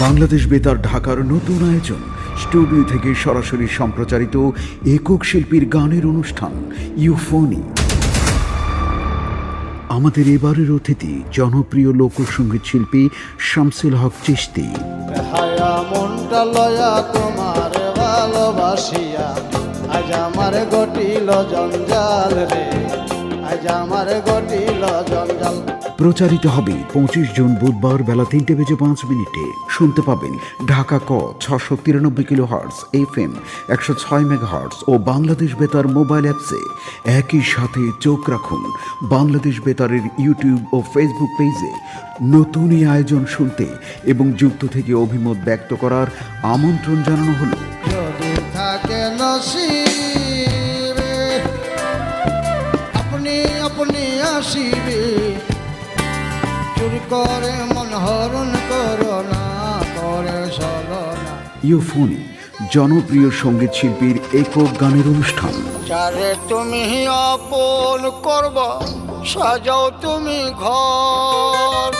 বাংলাদেশ বেতার ঢাকার নতুন আয়োজন। স্টুডিও থেকে সরাসরি সম্প্রচারিত একক শিল্পীর গানের অনুষ্ঠান, ইউফোনি। আমাদের এবারের অতিথি, জনপ্রিয় লোকসঙ্গীত শিল্পী শামসুল হক রে। আজ আমার গটিল জঞ্জাল। প্রচারিত হবে পঁচিশ জুন বুধবার বেলা তিনটে বেজে পাঁচ মিনিটে। শুনতে পাবেন ঢাকা ক, ছশো তিরানব্বই কিলো হার্টস এফ এম একশো ছয় মেগা হার্টস ও বাংলাদেশ বেতার মোবাইল অ্যাপসে। একই সাথে চোখ রাখুন বাংলাদেশ বেতারের ইউটিউব ও ফেসবুক পেজে। নতুন এই আয়োজন শুনতে এবং যুক্ত থেকে অভিমত ব্যক্ত করার আমন্ত্রণ জানানো হলো। আপনি আপনি আসিবে। করে মন হরণ করো না করে চলো ইউফোনি জনপ্রিয় সংগীত শিল্পীর একক গানের অনুষ্ঠান। যারে তুমি আপন করব সাজাও তুমি ঘর।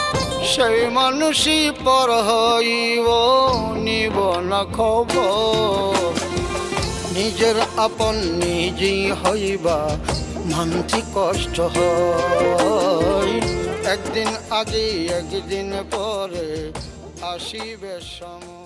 সেই মানুষই পর হইব নিব না খবর। নিজের আপন নিজেই হইবা মানতে কষ্ট হয়। একদিন আগে একদিন পরে আসিবে সময়।